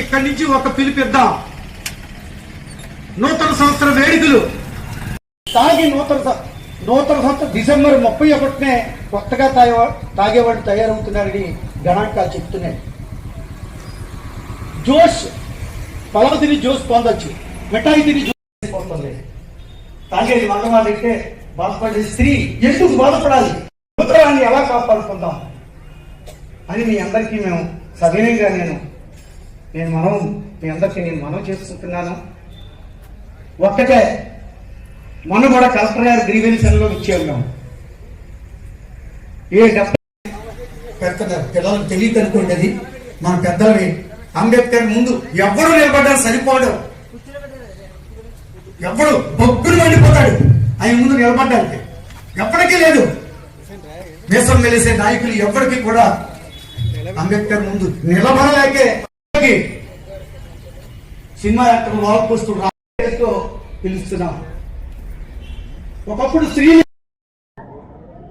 ఇక్కడి నుంచి ఒక పిలిపిద్దాం నూతన సంవత్సర వేడుకలు. తాగి నూతన నూతన సంవత్సరం డిసెంబర్ ముప్పై ఒకటినే కొత్తగా తాగే తాగేవాడు తయారవుతున్నారని గణాంకాలు చెప్తున్నాయి. జోష్ పలవ తిని జోష్ పొందొచ్చు. మిఠాయి తిని జోష్ పొందలేదు తాగేది మందమాలంటే బాధపడే స్త్రీ ఎందుకు బాధపడాలి? ఉత్తరాన్ని ఎలా కాపాడుకుందాం? అని మీ అందరికీ మేము సవినయంగా నేను నేను మనం మీ అందరికీ నేను మనం చేసుకుంటున్నాను. ఒక్కటే మొన్న కూడా కలెక్టర్ గారు గ్రీవెన్సన్లో ఇచ్చే ఉన్నాం. ఏ పెద్ద పిల్లలకు తెలియదు అనుకోండి అది. మన పెద్దలవి. అంబేద్కర్ ముందు ఎవడు నిలబడ్డారు సరిపోడు. ఎవడు బొగ్గులు మండిపోతాడు. ఆయన ముందు నిలబడ్డానికి ఎప్పటికీ లేదు. దేశం వెలిసే నాయకులు ఎవ్వరికి కూడా అంబేద్కర్ ముందు నిలబడలేకే. సినిమా యాక్టర్ వాల్పోస్తూ రాజేతో పిలుస్తున్నాం. ఒకప్పుడు స్త్రీ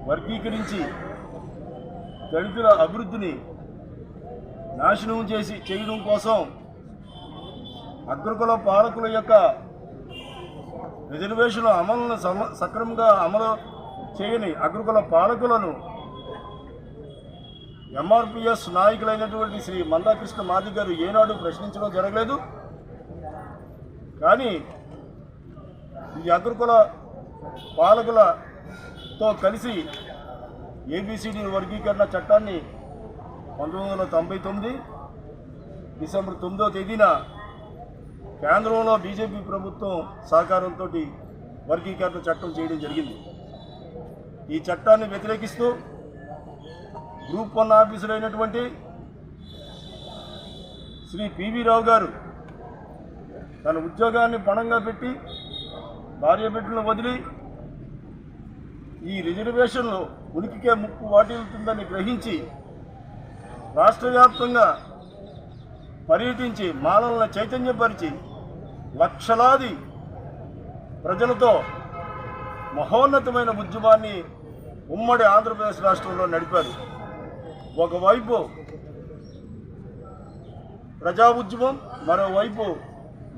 వర్గీకరించి దళితుల అభివృద్ధిని నాశనం చేసి చేయడం కోసం అగ్రకుల పాలకుల యొక్క రిజర్వేషన్ల అమలును సమ సక్రమంగా అమలు చేయని అగ్రకుల పాలకులను ఎంఆర్పిఎస్ నాయకులైనటువంటి శ్రీ మందాకృష్ణ మాది గారు ఏనాడు ప్రశ్నించడం జరగలేదు. కానీ ఈ అగ్రకుల పాలకులతో కలిసి ఏబిసిడి వర్గీకరణ చట్టాన్ని పంతొమ్మిది వందల తొంభై తొమ్మిది డిసెంబర్ తొమ్మిదో తేదీన కేంద్రంలో బీజేపీ ప్రభుత్వం సహకారంతో వర్గీకరణ చట్టం చేయడం జరిగింది. ఈ చట్టాన్ని వ్యతిరేకిస్తూ గ్రూప్ వన్ ఆఫీసర్ అయినటువంటి శ్రీ పివి రావు గారు తన ఉద్యోగాన్ని పణంగా పెట్టి భార్య బిడ్డలను వదిలి ఈ రిజర్వేషన్లో ఉనికికే ముప్పు వాటిల్తుందని గ్రహించి రాష్ట్ర వ్యాప్తంగా పర్యటించి మానవులను చైతన్యపరిచి లక్షలాది ప్రజలతో మహోన్నతమైన ఉద్యమాన్ని ఉమ్మడి ఆంధ్రప్రదేశ్ రాష్ట్రంలో నడిపారు. ఒకవైపు ప్రజా ఉద్యమం మరోవైపు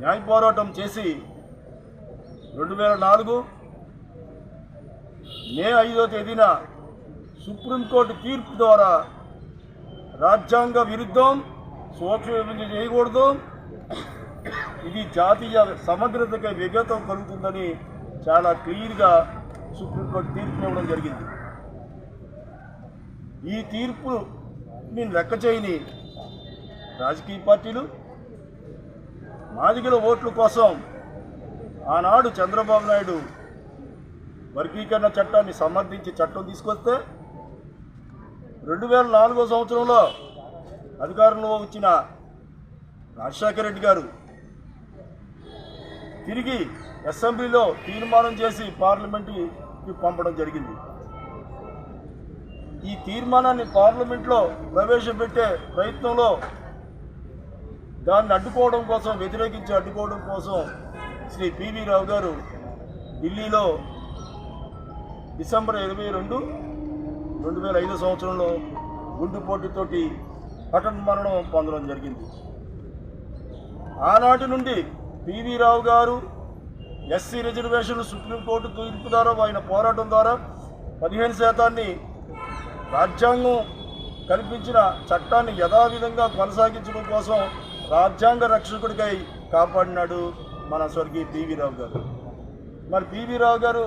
న్యాయ పోరాటం చేసి రెండు వేల నాలుగు మే ఐదో తేదీన సుప్రీంకోర్టు తీర్పు ద్వారా రాజ్యాంగ విరుద్ధం సోషల్ విభజన చేయకూడదు. ఇది జాతీయ సమగ్రతకి విఘాతం కలుగుతుందని చాలా క్లియర్గా సుప్రీంకోర్టు తీర్పు ఇవ్వడం జరిగింది. ఈ తీర్పుని లెక్క చేయని రాజకీయ పార్టీలు మాదిగల ఓట్ల కోసం ఆనాడు చంద్రబాబు నాయుడు వర్గీకరణ చట్టాన్ని సమర్థించి చట్టం తీసుకొస్తే రెండు వేల నాలుగో సంవత్సరంలో అధికారంలో వచ్చిన రాజశేఖర రెడ్డి గారు తిరిగి అసెంబ్లీలో తీర్మానం చేసి పార్లమెంటుకి పంపడం జరిగింది. ఈ తీర్మానాన్ని పార్లమెంట్లో ప్రవేశపెట్టే ప్రయత్నంలో దాన్ని అడ్డుకోవడం కోసం వ్యతిరేకించి అడ్డుకోవడం కోసం శ్రీ పివి రావు గారు ఢిల్లీలో డిసెంబర్ ఇరవై రెండు రెండు వేల ఐదో సంవత్సరంలో గుండెపోటుతోటి పఠన మరణం పొందడం జరిగింది. ఆనాటి నుండి పివి రావు గారు ఎస్సీ రిజర్వేషన్ సుప్రీంకోర్టు తీర్పు ద్వారా ఆయన పోరాటం ద్వారా పదిహేను శాతాన్ని రాజ్యాంగం కల్పించిన చట్టాన్ని యథావిధంగా కొనసాగించడం కోసం రాజ్యాంగ రక్షకుడికై కాపాడినాడు మన స్వర్గీయ పివి రావు గారు. మరి పివి రావు గారు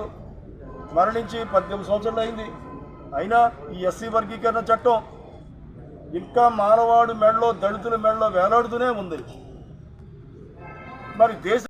మరణించి పద్దెనిమిది సంవత్సరాలు అయింది. అయినా ఈ ఎస్సీ వర్గీకరణ చట్టం ఇంకా మానవాడు మెడలో దళితుల మెడలో వేలాడుతూనే ఉంది. మరి దేశ